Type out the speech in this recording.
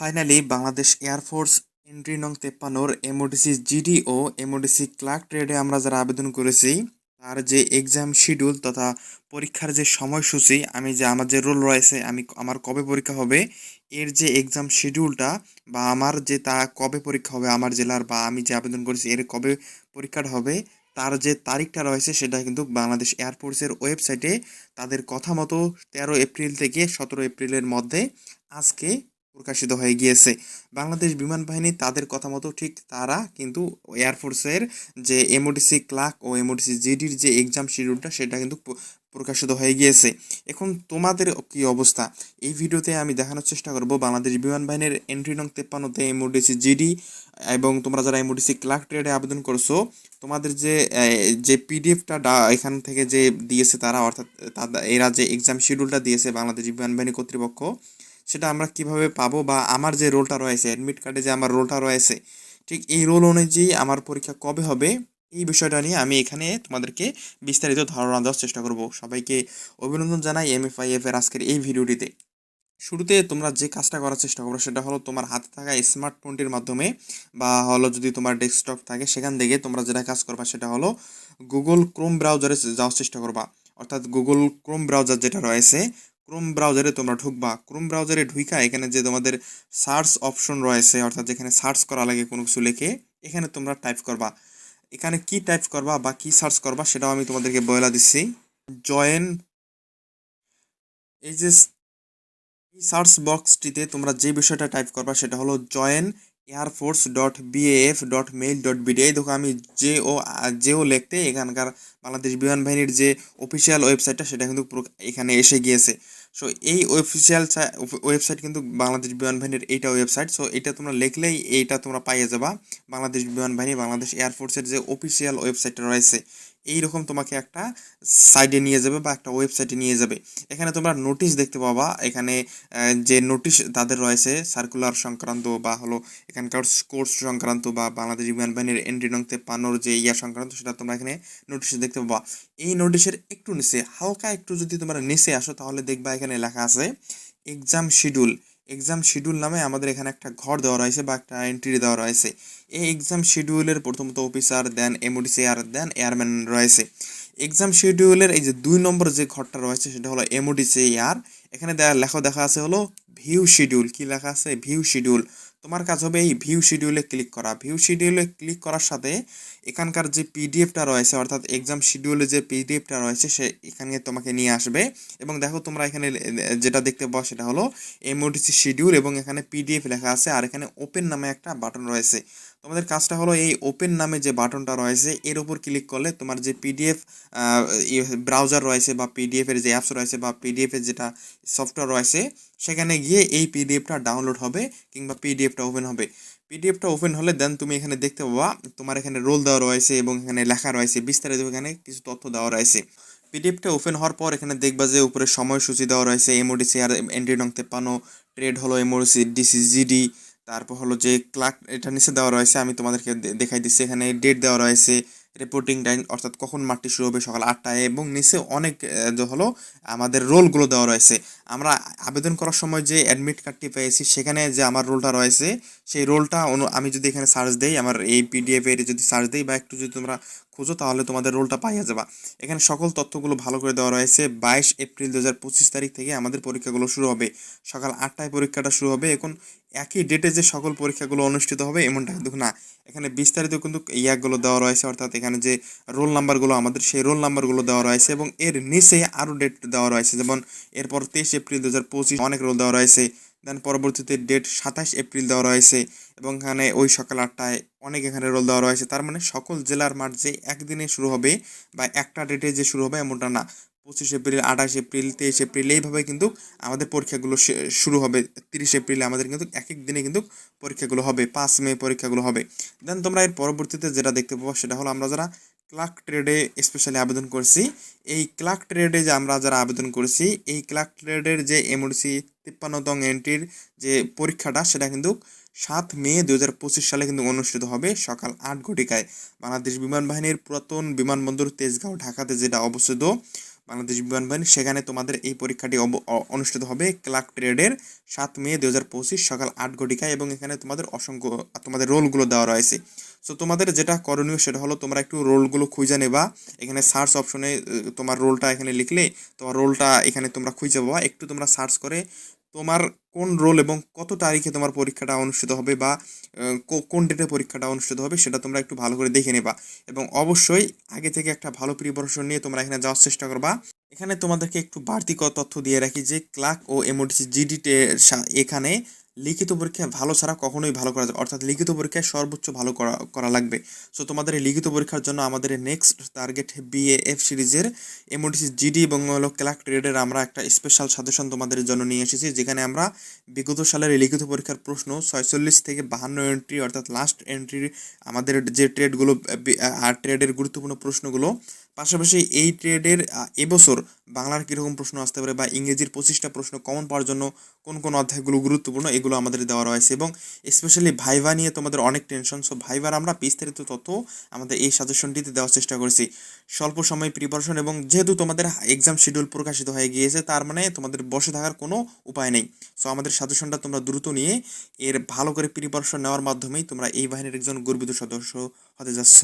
Finally Bangladesh air force entry নং তেপ্পান্নর MODC GD ও এমওডিসি ক্লার্ক ট্রেডে আমরা যারা আবেদন করেছি তার যে এক্সাম শিডিউল তথা পরীক্ষার যে সময়সূচি আমি যে আমার যে রোল রয়েছে আমি আমার কবে পরীক্ষা হবে এর যে এক্সাম শিডিউলটা বা আমার যে তা কবে পরীক্ষা হবে আমার জেলার বা আমি যে আবেদন করেছি এর কবে পরীক্ষাটা হবে তার যে তারিখটা রয়েছে সেটা কিন্তু বাংলাদেশ এয়ারফোর্সের ওয়েবসাইটে তাদের কথা মতো তেরো এপ্রিল থেকে সতেরো এপ্রিলের মধ্যে আজকে প্রকাশিত হয়ে গিয়েছে। বাংলাদেশ বিমান বাহিনী তাদের কথা মতো ঠিক তারা কিন্তু এয়ারফোর্সের যে এমওডিসি ক্লার্ক ও এমওডিসি জিডির যে এক্সাম শিডিউলটা সেটা কিন্তু প্রকাশিত হয়ে গিয়েছে। এখন তোমাদের কি অবস্থা? এই ভিডিওতে আমি দেখানোর চেষ্টা করব বাংলাদেশ বিমান বাহিনীর এন্ট্রি নং তেপ্পান্নতে এমওডিসি জিডি এবং তোমরা যারা এমওডিসি ক্লার্ক ট্রেডে আবেদন করছ, তোমাদের যে যে পিডিএফটা এখান থেকে যে দিয়েছে তারা, অর্থাৎ এরা যে এক্সাম শিডিউলটা দিয়েছে বাংলাদেশ বিমান বাহিনী কর্তৃপক্ষ সেটা আমরা কীভাবে পাবো বা আমার যে রোলটা রয়েছে অ্যাডমিট কার্ডে যে আমার রোলটা রয়েছে, ঠিক এই রোল অনুযায়ী আমার পরীক্ষা কবে হবে, এই বিষয়টা নিয়ে আমি এখানে তোমাদেরকে বিস্তারিত ধারণা দেওয়ার চেষ্টা করব। সবাইকে অভিনন্দন জানাই এমএফআইএফ এর আজকের এই ভিডিওটিতে। শুরুতে তোমরা যে কাজটা করার চেষ্টা করো সেটা হলো তোমার হাতে থাকা স্মার্টফোনটির মাধ্যমে বা হলো যদি তোমার ডেস্কটপ থাকে সেখান থেকে তোমরা যেটা কাজ করবা সেটা হলো গুগল ক্রোম ব্রাউজারে যাওয়ার চেষ্টা করবা। অর্থাৎ গুগল ক্রোম ব্রাউজার যেটা রয়েছে ক্রোম ব্রাউজারে তোমরা ঢুকবা। ক্রোম ব্রাউজারে ঢুইকা এখানে যে তোমাদের সার্চ অপশন রয়েছে, অর্থাৎ যেখানে সার্চ করা লাগে কোনো কিছু লেখে, এখানে তোমরা টাইপ করবা। এখানে কি টাইপ করবা বা কি সার্চ করবা সেটাও আমি তোমাদেরকে বয়লা দিচ্ছি। জয়েন এই যে এই সার্চ বক্সটিতে তোমরা যে বিষয়টা টাইপ করবা সেটা হলো join air force dot BAF dot mail dot BD এই দেখো আমি যে ও যে ও লিখতে এখানকার বাংলাদেশ বিমান বাহিনীর যে অফিসিয়াল ওয়েবসাইটটা সেটা কিন্তু এখানে এসে গিয়েছে। সো এই অফিসিয়াল ওয়েবসাইট কিন্তু বাংলাদেশ বিমান বাহিনীর এইটা ওয়েবসাইট সো এটা তোমরা লিখলেই এইটা তোমরা পাইয়ে যাবা। বাংলাদেশ বিমান বাহিনী, বাংলাদেশ এয়ারফোর্সের যে অফিসিয়াল ওয়েবসাইটটা রয়েছে এইরকম তোমাকে একটা সাইডে নিয়ে যাবে বা একটা ওয়েবসাইটে নিয়ে যাবে। এখানে তোমরা নোটিশ দেখতে পাবা, এখানে যে নোটিশ তাদের রয়েছে সার্কুলার সংক্রান্ত বা হলো এখানকার কোর্স সংক্রান্ত বা বাংলাদেশ বিমান বাহিনীর এন্ট্রি নং তেপ্পান্নর যে ইয়া সংক্রান্ত, সেটা তোমরা এখানে নোটিশে দেখতে পাবা। এই নোটিশের একটু নিচে, হালকা একটু যদি তোমরা নিচে আসো, তাহলে দেখবা এখানে লেখা আছে এক্সাম শিডিউল এক্সাম শিডিউল নামে আমাদের এখানে একটা ঘর দেওয়া রয়েছে বা একটা এন্ট্রি দেওয়া রয়েছে। এই এক্সাম শিডিউলের প্রথমত অফিসার দেন এমওডিসি আর দেন এয়ারম্যান রয়েছে। এক্সাম শিডিউলের এই যে দুই নম্বর যে ঘরটা রয়েছে সেটা হলো এমওডিসি আর, এখানে লেখা দেখা আছে হলো ভিউ শিডিউল কি লেখা আছে? ভিউ শিডিউল তোমার কাজ হবে এই ভিউ শিডিউলে ক্লিক করা। ভিউ শিডিউলে ক্লিক করার সাথে এখানকার যে পিডিএফটা রয়েছে, অর্থাৎ এক্সাম শিডিউলে যে পিডিএফটা রয়েছে, সে এখানে তোমাকে নিয়ে আসবে। এবং দেখো তোমরা এখানে যেটা দেখতে পাও সেটা হলো এমওডিসি শিডিউল এবং এখানে পিডিএফ লেখা আছে। আর এখানে ওপেন নামে একটা বাটন রয়েছে। তোমাদের কাজটা হলো এই ওপেন নামে যে বাটনটা রয়েছে, এর উপর ক্লিক করলে তোমার যে পিডিএফ ব্রাউজার রয়েছে বা পিডিএফ এর যে অ্যাপস রয়েছে বা পিডিএফ এর যেটা সফটওয়্যার রয়েছে, সেখানে গিয়ে এই পিডিএফটা ডাউনলোড হবে কিংবা পিডিএফটা ওপেন হবে। পিডিএফটা ওপেন হলে দেন তুমি এখানে দেখতে পাবা, তোমার এখানে রোল দেওয়া রয়েছে এবং এখানে লেখা রয়েছে, বিস্তারিত এখানে কিছু তথ্য দেওয়া রয়েছে। পিডিএফটা ওপেন হওয়ার পর এখানে দেখবা যে উপরে সময়সূচি দেওয়া রয়েছে এমওডিসি আর এন্ট্রি নং তেপ্পানো ট্রেড হলো এমওডিসি ডিসিজিডি তারপর হলো যে ক্লার্ক এটা নিচে দেওয়া রয়েছে, আমি তোমাদেরকে দেখাই দিচ্ছি। এখানে ডেট দেওয়া রয়েছে রিপোর্টিং টাইম অর্থাৎ কখন মাঠটি শুরু হবে সকাল আটটায় এবং নিচে অনেক হলো আমাদের রোলগুলো দেওয়া রয়েছে। আমরা আবেদন করার সময় যে অ্যাডমিট কার্ডটি পেয়েছি, সেখানে যে আমার রোলটা রয়েছে, সেই রোলটা আমি যদি এখানে সার্চ দেই, আমার এই পিডিএফ এর যদি সার্চ দেই বা একটু যদি তোমরা খুঁজো তাহলে তোমাদের রোলটা পাইয়া যাবা। এখানে সকল তথ্যগুলো ভালো করে দেওয়া রয়েছে। বাইশ এপ্রিল দু হাজার পঁচিশ তারিখ থেকে আমাদের পরীক্ষাগুলো শুরু হবে। সকাল আটটায় পরীক্ষাটা শুরু হবে। এখন একই ডেটে যে সকল পরীক্ষাগুলো অনুষ্ঠিত হবে, এমনটা কিন্তু না। এখানে বিস্তারিত কিন্তু ইয়াগুলো দেওয়া রয়েছে, অর্থাৎ এখানে যে রোল নাম্বারগুলো আমাদের, সেই রোল নাম্বারগুলো দেওয়া রয়েছে এবং এর নিচে আরও ডেট দেওয়া রয়েছে। যেমন এরপর তেইশ এপ্রিল দু হাজার পঁচিশ, অনেক রোল দেওয়া রয়েছে। দেন পরবর্তীতে ডেট সাতাশ এপ্রিল দেওয়া রয়েছে এবং এখানে ওই সকাল আটটায় অনেক এখানে রোল দেওয়া রয়েছে। তার মানে সকল জেলার মাঠ যে একদিনে শুরু হবে বা একটা ডেটে যে শুরু হবে এমনটা না। পঁচিশ এপ্রিল আঠাশ এপ্রিল তেইশ এপ্রিল এইভাবে কিন্তু আমাদের পরীক্ষাগুলো শুরু হবে। তিরিশ এপ্রিলে আমাদের কিন্তু এক এক দিনে কিন্তু পরীক্ষাগুলো হবে, পাঁচ মে পরীক্ষাগুলো হবে। দেন তোমরা এর পরবর্তীতে যেটা দেখতে পাবো সেটা হলো আমরা যারা ক্লার্ক ট্রেডে স্পেশালি আবেদন করছি। এই ক্লার্ক ট্রেডে যে আমরা যারা আবেদন করেছি, এই ক্লার্ক ট্রেডের যে এমওডিসি তিপ্পান্নতম এন্ট্রির যে পরীক্ষাটা, সেটা কিন্তু সাত মে দু হাজার পঁচিশ সালে কিন্তু অনুষ্ঠিত হবে সকাল আট ঘটিকায়। বাংলাদেশ বিমান বাহিনীর পুরাতন বিমানবন্দর তেজগাঁও, ঢাকাতে যেটা অবস্থিত বাংলাদেশ বিমান বাহিনী, সেখানে তোমাদের এই পরীক্ষাটি অনুষ্ঠিত হবে ক্লার্ক ট্রেডের সাত মে দু হাজার পঁচিশ সকাল আট ঘটিকায় এবং এখানে তোমাদের অসংখ্য, তোমাদের রোলগুলো দেওয়া রয়েছে। সো তোমাদের যেটা করণীয় সেটা হলো তোমরা একটু রোলগুলো খুঁজে নেবা। এখানে সার্চ অপশনে তোমার রোলটা এখানে লিখলে, তোমার রোলটা এখানে তোমরা খুঁজে পাবা। একটু তোমরা সার্চ করে তোমার কোন রোল এবং কত তারিখে তোমার পরীক্ষাটা অনুষ্ঠিত হবে বা কোন ডেটে পরীক্ষাটা অনুষ্ঠিত হবে সেটা তোমরা একটু ভালো করে দেখে নেবা। এবং অবশ্যই আগে থেকে একটা ভালো প্রিপারেশন নিয়ে তোমরা এখানে যাওয়ার চেষ্টা করবা। এখানে তোমাদেরকে একটু বাড়তি তথ্য দিয়ে রাখি যে ক্লার্ক ও এমওডিসি জিডিটে এখানে লিখিত পরীক্ষায় ভালো ছাড়া কখনোই ভালো করা যাবে অর্থাৎ লিখিত পরীক্ষায় সর্বোচ্চ ভালো করা করা লাগবে। সো তোমাদের এই লিখিত পরীক্ষার জন্য আমাদের নেক্সট টার্গেট বিএএফ সিরিজের এমওডিসি জিডি এবং হলো ক্লার্ক ট্রেডের আমরা একটা স্পেশাল সাজেশন তোমাদের জন্য নিয়ে এসেছি, যেখানে আমরা বিগত সালের লিখিত পরীক্ষার প্রশ্ন ছয়চল্লিশ থেকে বাহান্ন এন্ট্রি অর্থাৎ লাস্ট এন্ট্রি আমাদের যে ট্রেডগুলো আর ট্রেডের গুরুত্বপূর্ণ প্রশ্নগুলো পাশাপাশি এই ট্রেডের এবছর বাংলার কীরকম প্রশ্ন আসতে পারে বা ইংরেজির পঁচিশটা প্রশ্ন কমন পাওয়ার জন্য কোন কোন অধ্যায়গুলো গুরুত্বপূর্ণ এগুলো আমাদের দেওয়া রয়েছে এবং স্পেশালি ভাইভা নিয়ে তোমাদের অনেক টেনশন সো ভাইবার আমরা বিস্তারিত তথ্য আমাদের এই সাজেশনটিতে দেওয়ার চেষ্টা করেছি। স্বল্প সময় প্রিপারেশন এবং যেহেতু তোমাদের এক্সাম শিডিউল প্রকাশিত হয়ে গিয়েছে, তার মানে তোমাদের বসে থাকার কোনো উপায় নেই। সো আমাদের সাজেশনটা তোমরা দ্রুত নিয়ে এর ভালো করে প্রিপারেশন নেওয়ার মাধ্যমেই তোমরা এই বাহিনীর একজন গর্বিত সদস্য হতে যাচ্ছ।